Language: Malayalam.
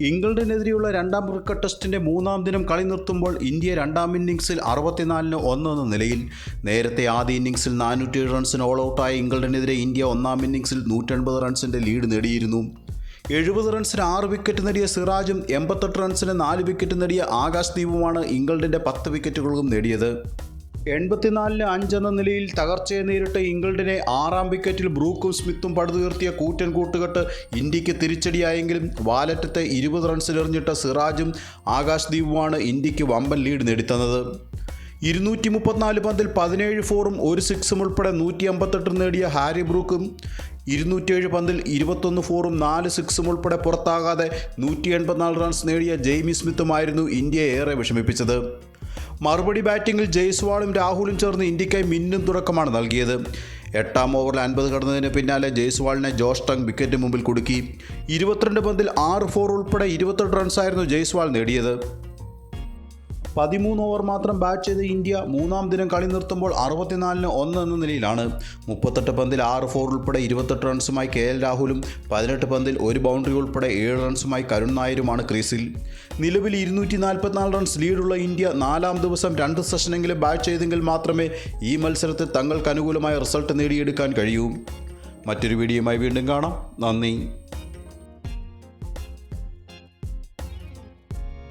ഇംഗ്ലണ്ടിനെതിരെയുള്ള രണ്ടാം ക്രിക്കറ്റ് ടെസ്റ്റിന്റെ മൂന്നാം ദിനം കളി നിർത്തുമ്പോൾ ഇന്ത്യ രണ്ടാം ഇന്നിംഗ്സിൽ അറുപത്തിനാലിന് എന്ന നിലയിൽ. നേരത്തെ ആദ്യ ഇന്നിംഗ്സിൽ നാനൂറ്റിയേഴ് റൺസിന് ഓൾ ഔട്ടായ ഇംഗ്ലണ്ടിനെതിരെ ഇന്ത്യ ഒന്നാം ഇന്നിംഗ്സിൽ നൂറ്റൻപത് റൺസിന്റെ ലീഡ് നേടിയിരുന്നു. എഴുപത് റൺസിന് ആറ് വിക്കറ്റ് നേടിയ സിറാജും എൺപത്തെട്ട് റൺസിന് നാല് വിക്കറ്റ് നേടിയ ആകാശ് ദീപുമാണ് ഇംഗ്ലണ്ടിന്റെ പത്ത് വിക്കറ്റുകളും നേടിയത്. എൺപത്തിനാലിന് അഞ്ചെന്ന നിലയിൽ തകർച്ചയെ നേരിട്ട് ഇംഗ്ലണ്ടിനെ ആറാം വിക്കറ്റിൽ ബ്രൂക്കും സ്മിത്തും പടുതുയർത്തിയ കൂറ്റൻ കൂട്ടുകെട്ട് ഇന്ത്യയ്ക്ക് തിരിച്ചടിയായെങ്കിലും വാലറ്റത്തെ ഇരുപത് റൺസിലെറിഞ്ഞിട്ട സിറാജും ആകാശ് ദീപുമാണ് ഇന്ത്യയ്ക്ക് വമ്പൻ ലീഡ് നേടിത്തന്നത്. ഇരുന്നൂറ്റി മുപ്പത്തിനാല് പന്തിൽ പതിനേഴ് ഫോറും ഒരു സിക്സും ഉൾപ്പെടെ നൂറ്റി അമ്പത്തെട്ട് നേടിയ ഹാരി ബ്രൂക്കും ഇരുന്നൂറ്റിയേഴ് പന്തിൽ ഇരുപത്തൊന്ന് ഫോറും നാല് സിക്സും ഉൾപ്പെടെ പുറത്താകാതെ നൂറ്റി എൺപത്തിനാല് റൺസ് നേടിയ ജെയ്മി സ്മിത്തുമായിരുന്നു ഇന്ത്യയെ ഏറെ വിഷമിപ്പിച്ചത്. മറുപടി ബാറ്റിംഗിൽ ജയ്സ്വാളും രാഹുലും ചേർന്ന് ഇന്ത്യക്കായി മിന്നും തുടക്കമാണ് നൽകിയത്. എട്ടാം ഓവറിൽ അൻപത് കടന്നതിന് പിന്നാലെ ജയ്സ്വാളിനെ ജോഷ് ടങ് വിക്കറ്റ് മുമ്പിൽ കൊടുക്കി. ഇരുപത്തിരണ്ട് പന്തിൽ ആറ് ഫോർ ഉൾപ്പെടെ ഇരുപത്തെട്ട് റൺസായിരുന്നു ജയ്സ്വാൾ നേടിയത്. പതിമൂന്ന് ഓവർ മാത്രം ബാറ്റ് ചെയ്ത ഇന്ത്യ മൂന്നാം ദിനം കളി നിർത്തുമ്പോൾ അറുപത്തിനാലിന് ഒന്ന് എന്ന നിലയിലാണ്. മുപ്പത്തെട്ട് പന്തിൽ ആറ് ഫോർ ഉൾപ്പെടെ ഇരുപത്തെട്ട് റൺസുമായി കെ എൽ രാഹുലും പതിനെട്ട് പന്തിൽ ഒരു ബൗണ്ടറി ഉൾപ്പെടെ ഏഴ് റൺസുമായി കരുൺ നായരുമാണ് ക്രീസിൽ. നിലവിൽ ഇരുന്നൂറ്റി നാൽപ്പത്തിനാല് റൺസ് ലീഡുള്ള ഇന്ത്യ നാലാം ദിവസം രണ്ട് സെഷനെങ്കിലും ബാറ്റ് ചെയ്തെങ്കിൽ മാത്രമേ ഈ മത്സരത്തിൽ തങ്ങൾക്ക് അനുകൂലമായ റിസൾട്ട് നേടിയെടുക്കാൻ കഴിയൂ. മറ്റൊരു വീഡിയോയുമായി വീണ്ടും കാണാം. നന്ദി.